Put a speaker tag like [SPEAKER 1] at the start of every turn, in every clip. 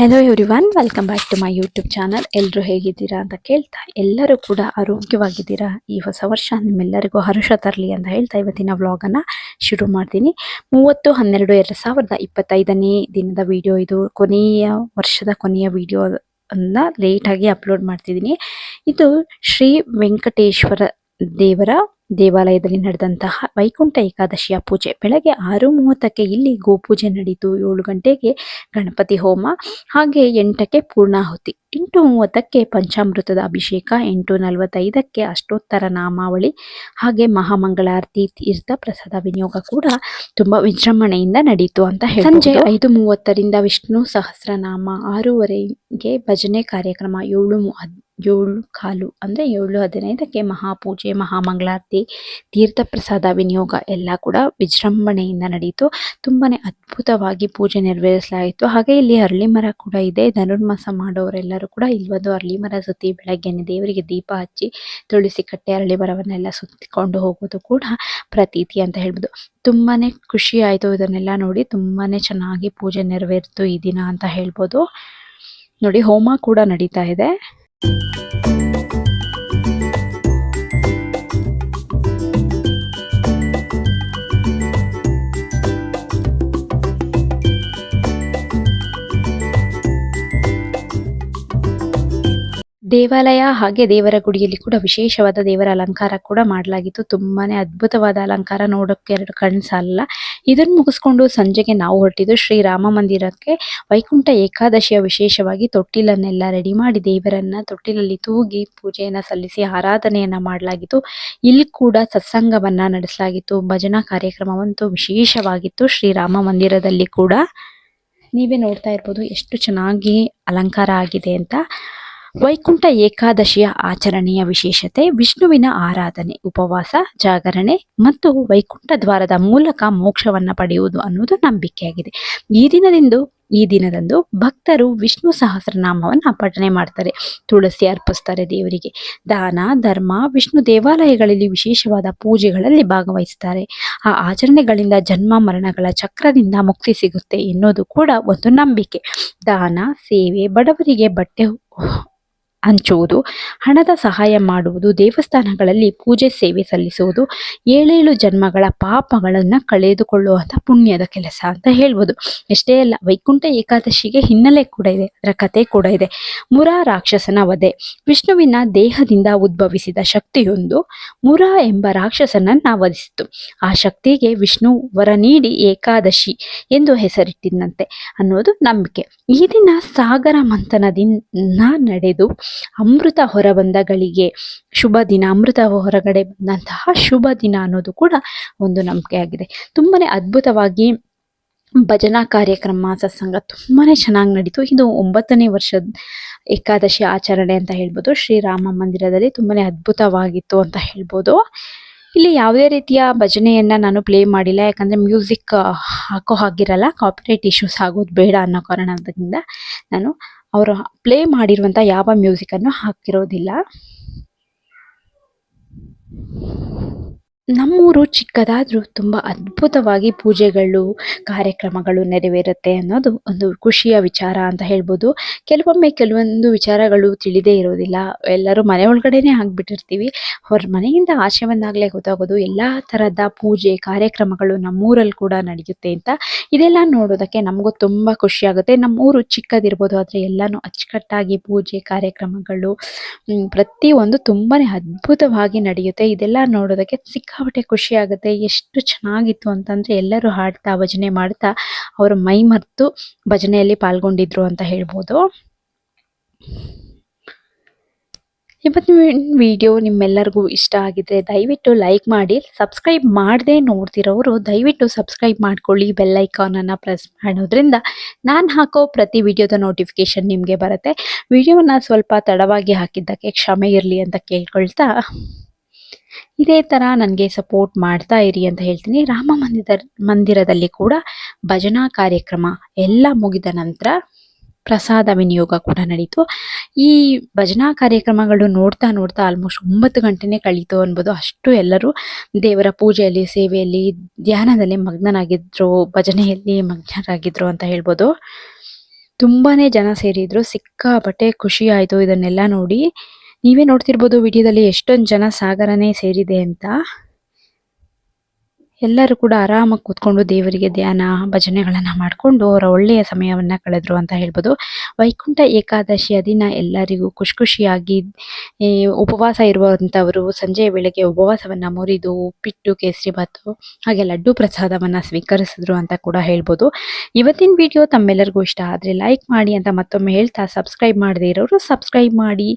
[SPEAKER 1] Hello everyone welcome back to my YouTube channel ಎಲ್ಲರೂ ಹೇಗಿದ್ದೀರಾ ಅಂತ ಕೇಳ್ತಾ, ಎಲ್ಲರೂ ಕೂಡ ಆರೋಗ್ಯವಾಗಿದ್ದೀರಾ? ಈ ಹೊಸ ವರ್ಷ ನಿಮ್ಮೆಲ್ಲರಿಗೂ ಹರುಷ ತರಲಿ ಅಂತ ಹೇಳ್ತಾ ಇವತ್ತಿನ ವ್ಲಾಗನ್ನು ಶುರು ಮಾಡ್ತೀನಿ. ಮೂವತ್ತು, ಹನ್ನೆರಡು, ಎರಡು ಸಾವಿರದ ಇಪ್ಪತ್ತೈದನೇ ದಿನದ ವಿಡಿಯೋ ಇದು. ಕೊನೆಯ ವರ್ಷದ ಕೊನೆಯ ವಿಡಿಯೋ ಅನ್ನ ಲೇಟಾಗಿ ಅಪ್ಲೋಡ್ ಮಾಡ್ತಿದ್ದೀನಿ. ಇದು ಶ್ರೀ ವೆಂಕಟೇಶ್ವರ ದೇವರ ದೇವಾಲಯದಲ್ಲಿ ನಡೆದಂತಹ ವೈಕುಂಠ ಏಕಾದಶಿಯ ಪೂಜೆ. ಬೆಳಗ್ಗೆ ಆರು ಮೂವತ್ತಕ್ಕೆ ಇಲ್ಲಿ ಗೋಪೂಜೆ ನಡೀತು. ಏಳು ಗಂಟೆಗೆ ಗಣಪತಿ ಹೋಮ, ಹಾಗೆ ಎಂಟಕ್ಕೆ ಪೂರ್ಣಾಹುತಿ. ಎಂಟು ಮೂವತ್ತಕ್ಕೆ ಪಂಚಾಮೃತದ ಅಭಿಷೇಕ, ಎಂಟು ನಲವತ್ತೈದಕ್ಕೆ ಅಷ್ಟೋತ್ತರ ನಾಮಾವಳಿ, ಹಾಗೆ ಮಹಾಮಂಗಳಾರತಿ, ತೀರ್ಥ ಪ್ರಸಾದ ವಿನಿಯೋಗ ಕೂಡ ತುಂಬಾ ವಿಜೃಂಭಣೆಯಿಂದ ನಡೀತು ಅಂತ ಹೇಳಿ ಸಂಜೆ ಐದು ಮೂವತ್ತರಿಂದ ವಿಷ್ಣು ಸಹಸ್ರನಾಮ ಆರೂವರೆಗೆ ಭಜನೆ ಕಾರ್ಯಕ್ರಮ, ಏಳು ಏಳು ಕಾಲು ಅಂದ್ರೆ ಏಳು ಹದಿನೈದಕ್ಕೆ ಮಹಾಪೂಜೆ, ಮಹಾಮಂಗಳಾರತಿ ತೀರ್ಥ ಪ್ರಸಾದ ವಿನಿಯೋಗ ಎಲ್ಲ ಕೂಡ ವಿಜೃಂಭಣೆಯಿಂದ ನಡೆಯಿತು. ತುಂಬಾನೇ ಅದ್ಭುತವಾಗಿ ಪೂಜೆ ನೆರವೇರಿಸಲಾಯಿತು. ಹಾಗೆ ಇಲ್ಲಿ ಅರಳಿ ಮರ ಕೂಡ ಇದೆ. ಧನುರ್ಮಾಸ ಮಾಡೋರೆಲ್ಲರೂ ಕೂಡ ಇಲ್ಲಿ ಒಂದು ಅರಳಿ ಮರ ಸುತ್ತಿ ಬೆಳಗ್ಗೆನೆ ದೇವರಿಗೆ ದೀಪ ಹಚ್ಚಿ ತುಳಸಿ ಕಟ್ಟೆ ಅರಳಿ ಮರವನ್ನೆಲ್ಲ ಸುತ್ತಿಕೊಂಡು ಹೋಗೋದು ಕೂಡ ಪ್ರತೀತಿ ಅಂತ ಹೇಳ್ಬೋದು. ತುಂಬಾನೇ ಖುಷಿ ಆಯಿತು ಇದನ್ನೆಲ್ಲ ನೋಡಿ. ತುಂಬಾನೇ ಚೆನ್ನಾಗಿ ಪೂಜೆ ನೆರವೇರಿತು ಈ ದಿನ ಅಂತ ಹೇಳ್ಬೋದು. ನೋಡಿ, ಹೋಮ ಕೂಡ ನಡೀತಾ ಇದೆ. Música ದೇವಾಲಯ ಹಾಗೆ ದೇವರ ಗುಡಿಯಲ್ಲಿ ಕೂಡ ವಿಶೇಷವಾದ ದೇವರ ಅಲಂಕಾರ ಕೂಡ ಮಾಡಲಾಗಿತ್ತು. ತುಂಬಾನೇ ಅದ್ಭುತವಾದ ಅಲಂಕಾರ ನೋಡೋಕೆ ಎರಡು ಕಣ್ಣು ಸಾಲಲ್ಲ ಇದನ್ನು ಮುಗಿಸ್ಕೊಂಡು ಸಂಜೆಗೆ ನಾವು ಹೊರಟಿದ್ದು ಶ್ರೀರಾಮ ಮಂದಿರಕ್ಕೆ ವೈಕುಂಠ ಏಕಾದಶಿಯ ವಿಶೇಷವಾಗಿ ತೊಟ್ಟಿಲನ್ನೆಲ್ಲ ರೆಡಿ ಮಾಡಿ ದೇವರನ್ನ ತೊಟ್ಟಿಲಲ್ಲಿ ತೂಗಿ ಪೂಜೆಯನ್ನು ಸಲ್ಲಿಸಿ ಆರಾಧನೆಯನ್ನ ಮಾಡಲಾಗಿತ್ತು. ಇಲ್ಲಿ ಕೂಡ ಸತ್ಸಂಗವನ್ನು ನಡೆಸಲಾಗಿತ್ತು. ಭಜನಾ ಕಾರ್ಯಕ್ರಮವಂತೂ ವಿಶೇಷವಾಗಿತ್ತು ಶ್ರೀರಾಮ ಮಂದಿರದಲ್ಲಿ ಕೂಡ. ನೀವೇ ನೋಡ್ತಾ ಇರ್ಬೋದು ಎಷ್ಟು ಚೆನ್ನಾಗಿ ಅಲಂಕಾರ ಆಗಿದೆ ಅಂತ. ವೈಕುಂಠ ಏಕಾದಶಿಯ ಆಚರಣೆಯ ವಿಶೇಷತೆ, ವಿಷ್ಣುವಿನ ಆರಾಧನೆ, ಉಪವಾಸ, ಜಾಗರಣೆ ಮತ್ತು ವೈಕುಂಠ ದ್ವಾರದ ಮೂಲಕ ಮೋಕ್ಷವನ್ನು ಪಡೆಯುವುದು ಅನ್ನೋದು ನಂಬಿಕೆಯಾಗಿದೆ. ಈ ದಿನದಿಂದ, ಈ ದಿನದಂದು ಭಕ್ತರು ವಿಷ್ಣು ಸಹಸ್ರನಾಮವನ್ನು ಪಠನೆ ಮಾಡ್ತಾರೆ. ತುಳಸಿ ಅರ್ಪಿಸ್ತಾರೆ ದೇವರಿಗೆ. ದಾನ, ಧರ್ಮ, ವಿಷ್ಣು ದೇವಾಲಯಗಳಲ್ಲಿ ವಿಶೇಷವಾದ ಪೂಜೆಗಳಲ್ಲಿ ಭಾಗವಹಿಸ್ತಾರೆ. ಆ ಆಚರಣೆಗಳಿಂದ ಜನ್ಮ ಮರಣಗಳ ಚಕ್ರದಿಂದ ಮುಕ್ತಿ ಸಿಗುತ್ತೆ ಎನ್ನುವುದು ಕೂಡ ಒಂದು ನಂಬಿಕೆ. ದಾನ, ಸೇವೆ, ಬಡವರಿಗೆ ಬಟ್ಟೆ ಹಂಚುವುದು, ಹಣದ ಸಹಾಯ ಮಾಡುವುದು, ದೇವಸ್ಥಾನಗಳಲ್ಲಿ ಪೂಜೆ ಸೇವೆ ಸಲ್ಲಿಸುವುದು, ಏಳೇಳು ಜನ್ಮಗಳ ಪಾಪಗಳನ್ನು ಕಳೆದುಕೊಳ್ಳುವಂಥ ಪುಣ್ಯದ ಕೆಲಸ ಅಂತ ಹೇಳ್ಬೋದು. ಎಷ್ಟೇ ಅಲ್ಲ, ವೈಕುಂಠ ಏಕಾದಶಿಗೆ ಹಿನ್ನೆಲೆ ಕೂಡ ಇದೆ, ಅದರ ಕಥೆ ಕೂಡ ಇದೆ. ಮುರ ರಾಕ್ಷಸನ ವಧೆ, ವಿಷ್ಣುವಿನ ದೇಹದಿಂದ ಉದ್ಭವಿಸಿದ ಶಕ್ತಿಯೊಂದು ಮುರ ಎಂಬ ರಾಕ್ಷಸನನ್ನ ವಧಿಸಿತು. ಆ ಶಕ್ತಿಗೆ ವಿಷ್ಣು ವರ ನೀಡಿ ಏಕಾದಶಿ ಎಂದು ಹೆಸರಿಟ್ಟಿದ್ದಂತೆ ಅನ್ನೋದು ನಂಬಿಕೆ. ಈ ದಿನ ಸಾಗರ ಮಂಥನದಿಂದ ನಡೆದು ಅಮೃತ ಹೊರಬಂದ ಗಳಿಗೆ ಶುಭ ದಿನ, ಅಮೃತ ಹೊರಗಡೆ ಬಂದಂತಹ ಶುಭ ದಿನ ಅನ್ನೋದು ಕೂಡ ಒಂದು ನಂಬಿಕೆಯಾಗಿದೆ ತುಂಬಾನೇ ಅದ್ಭುತವಾಗಿ ಭಜನಾ ಕಾರ್ಯಕ್ರಮ, ಸತ್ಸಂಗ ತುಂಬಾ ಚೆನ್ನಾಗಿ ನಡೀತು. ಇದು ಒಂಬತ್ತನೇ ವರ್ಷದ ಏಕಾದಶಿ ಆಚರಣೆ ಅಂತ ಹೇಳ್ಬೋದು. ಶ್ರೀರಾಮ ಮಂದಿರದಲ್ಲಿ ತುಂಬಾ ಅದ್ಭುತವಾಗಿತ್ತು ಅಂತ ಹೇಳ್ಬೋದು. ಇಲ್ಲಿ ಯಾವುದೇ ರೀತಿಯ ಭಜನೆಯನ್ನು ನಾನು ಪ್ಲೇ ಮಾಡಿಲ್ಲ. ಯಾಕಂದರೆ ಮ್ಯೂಸಿಕ್ ಹಾಕೋ ಹಾಗಿರಲ್ಲ. ಕಾಪಿರೈಟ್ ಇಶ್ಯೂಸ್ ಆಗೋದು ಬೇಡ ಅನ್ನೋ ಕಾರಣದಿಂದ ನಾನು ಅವರು ಪ್ಲೇ ಮಾಡಿರುವಂತ ಯಾವ ಮ್ಯೂಸಿಕನ್ನು ಹಾಕಿರೋದಿಲ್ಲ. ನಮ್ಮೂರು ಚಿಕ್ಕದಾದರೂ ತುಂಬಾ ಅದ್ಭುತವಾಗಿ ಪೂಜೆಗಳು, ಕಾರ್ಯಕ್ರಮಗಳು ನೆರವೇರುತ್ತೆ ಅನ್ನೋದು ಒಂದು ಖುಷಿಯ ವಿಚಾರ ಅಂತ ಹೇಳ್ಬೋದು. ಕೆಲವೊಮ್ಮೆ ಕೆಲವೊಂದು ವಿಚಾರಗಳು ತಿಳಿದೇ ಇರೋದಿಲ್ಲ. ಎಲ್ಲರೂ ಮನೆ ಒಳಗಡೆನೆ ಆಗಿಬಿಟ್ಟಿರ್ತೀವಿ. ಹೊರ ಮನೆಯಿಂದ ಆಚೆ ಬಂದಾಗಲೇ ಗೊತ್ತಾಗೋದು ಎಲ್ಲಾ ಥರದ ಪೂಜೆ, ಕಾರ್ಯಕ್ರಮಗಳು ನಮ್ಮೂರಲ್ಲಿ ಕೂಡ ನಡೆಯುತ್ತೆ ಅಂತ. ಇದೆಲ್ಲ ನೋಡೋದಕ್ಕೆ ನಮಗೂ ತುಂಬಾ ಖುಷಿ ಆಗುತ್ತೆ. ನಮ್ಮೂರು ಚಿಕ್ಕದಿರ್ಬೋದು, ಆದರೆ ಎಲ್ಲಾನು ಅಚ್ಚುಕಟ್ಟಾಗಿ ಪೂಜೆ, ಕಾರ್ಯಕ್ರಮಗಳು ಪ್ರತಿಯೊಂದು ತುಂಬಾನೇ ಅದ್ಭುತವಾಗಿ ನಡೆಯುತ್ತೆ. ಇದೆಲ್ಲ ನೋಡೋದಕ್ಕೆ ಸಿಕ್ಕಾಪಟ್ಟೆ ಖುಷಿ ಆಗುತ್ತೆ. ಎಷ್ಟು ಚೆನ್ನಾಗಿತ್ತು ಅಂತಂದ್ರೆ ಎಲ್ಲರೂ ಹಾಡ್ತಾ, ಭಜನೆ ಮಾಡ್ತಾ, ಅವರು ಮೈ ಮರೆತು ಭಜನೆಯಲ್ಲಿ ಪಾಲ್ಗೊಂಡಿದ್ರು ಅಂತ ಹೇಳ್ಬೋದು. ಇವತ್ತಿನ ವಿಡಿಯೋ ನಿಮ್ಮೆಲ್ಲರಿಗೂ ಇಷ್ಟ ಆಗಿದ್ರೆ ದಯವಿಟ್ಟು ಲೈಕ್ ಮಾಡಿ, ಸಬ್ಸ್ಕ್ರೈಬ್ ಮಾಡದೆ ನೋಡ್ತಿರೋರು, ದಯವಿಟ್ಟು ಸಬ್ಸ್ಕ್ರೈಬ್ ಮಾಡ್ಕೊಳ್ಳಿ ಅನ್ನ ಪ್ರೆಸ್ ಮಾಡೋದ್ರಿಂದ ನಾನು ಹಾಕೋ ಪ್ರತಿ ವಿಡಿಯೋದ ನೋಟಿಫಿಕೇಶನ್ ನಿಮಗೆ ಬರುತ್ತೆ. ವಿಡಿಯೋವನ್ನು ಸ್ವಲ್ಪ ತಡವಾಗಿ ಹಾಕಿದ್ದಕ್ಕೆ ಕ್ಷಮೆ ಇರಲಿ ಅಂತ ಕೇಳ್ಕೊಳ್ತಾ ಇದೇ ತರ ನನಗೆ ಸಪೋರ್ಟ್ ಮಾಡ್ತಾ ಇರಿ ಅಂತ ಹೇಳ್ತೀನಿ. ರಾಮ ಮಂದಿರ ಮಂದಿರದಲ್ಲಿ ಕೂಡ ಭಜನಾ ಕಾರ್ಯಕ್ರಮ ಎಲ್ಲ ಮುಗಿದ ನಂತರ ಪ್ರಸಾದ ವಿನಿಯೋಗ ಕೂಡ ನಡೀತು. ಈ ಭಜನಾ ಕಾರ್ಯಕ್ರಮಗಳು ನೋಡ್ತಾ ನೋಡ್ತಾ ಆಲ್ಮೋಸ್ಟ್ ಒಂಬತ್ತು ಗಂಟೆನೆ ಕಳೀತು ಅನ್ಬೋದು. ಅಷ್ಟು ಎಲ್ಲರೂ ದೇವರ ಪೂಜೆಯಲ್ಲಿ, ಸೇವೆಯಲ್ಲಿ, ಧ್ಯಾನದಲ್ಲಿ ಮಗ್ನರಾಗಿದ್ರು, ಭಜನೆಯಲ್ಲಿ ಮಗ್ನರಾಗಿದ್ರು ಅಂತ ಹೇಳ್ಬೋದು. ತುಂಬಾನೇ ಜನ ಸೇರಿದ್ರು. ಸಿಕ್ಕಾಪಟ್ಟೆ ಖುಷಿ ಆಯ್ತು ಇದನ್ನೆಲ್ಲ ನೋಡಿ. ನೀವೇ ನೋಡ್ತಿರ್ಬೋದು ವಿಡಿಯೋದಲ್ಲಿ ಎಷ್ಟೊಂದು ಜನ ಸಾಗರನೇ ಸೇರಿದೆ ಅಂತ. ಎಲ್ಲರೂ ಕೂಡ ಆರಾಮಾಗಿ ಕೂತ್ಕೊಂಡು ದೇವರಿಗೆ ಧ್ಯಾನ, ಭಜನೆಗಳನ್ನು ಮಾಡಿಕೊಂಡು ಅವರ ಒಳ್ಳೆಯ ಸಮಯವನ್ನ ಕಳೆದ್ರು ಅಂತ ಹೇಳ್ಬೋದು. ವೈಕುಂಠ ಏಕಾದಶಿಯ ದಿನ ಎಲ್ಲರಿಗೂ ಖುಷಿ ಖುಷಿಯಾಗಿ ಉಪವಾಸ ಇರುವಂಥವರು ಸಂಜೆ ವೇಳೆಗೆ ಉಪವಾಸವನ್ನ ಮುರಿದು, ಉಪ್ಪಿಟ್ಟು, ಕೇಸರಿ ಭಾತು, ಹಾಗೆ ಲಡ್ಡು ಪ್ರಸಾದವನ್ನ ಸ್ವೀಕರಿಸಿದ್ರು ಅಂತ ಕೂಡ ಹೇಳ್ಬೋದು. ಇವತ್ತಿನ ವಿಡಿಯೋ ತಮ್ಮೆಲ್ಲರಿಗೂ ಇಷ್ಟ ಆದರೆ ಲೈಕ್ ಮಾಡಿ ಅಂತ ಮತ್ತೊಮ್ಮೆ ಹೇಳ್ತಾ, ಸಬ್ಸ್ಕ್ರೈಬ್ ಮಾಡದೇ ಇರೋರು ಸಬ್ಸ್ಕ್ರೈಬ್ ಮಾಡಿ.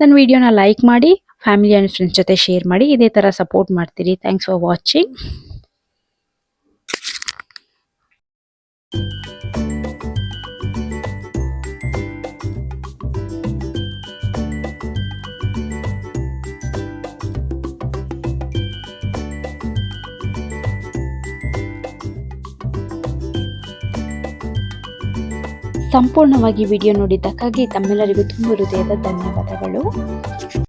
[SPEAKER 1] ನನ್ನ ವಿಡಿಯೋನ ಲೈಕ್ ಮಾಡಿ ಫ್ಯಾಮಿಲಿ ಆ್ಯಂಡ್ ಫ್ರೆಂಡ್ಸ್ ಜೊತೆ ಶೇರ್ ಮಾಡಿ, ಇದೇ ಥರ ಸಪೋರ್ಟ್ ಮಾಡ್ತೀರಿ. ಥ್ಯಾಂಕ್ಸ್ ಫಾರ್ ವಾಚಿಂಗ್ ಸಂಪೂರ್ಣವಾಗಿ ವಿಡಿಯೋ ನೋಡಿದ್ದಕ್ಕಾಗಿ ತಮ್ಮೆಲ್ಲರಿಗೂ ತುಂಬ ಹೃದಯದ ಧನ್ಯವಾದಗಳು.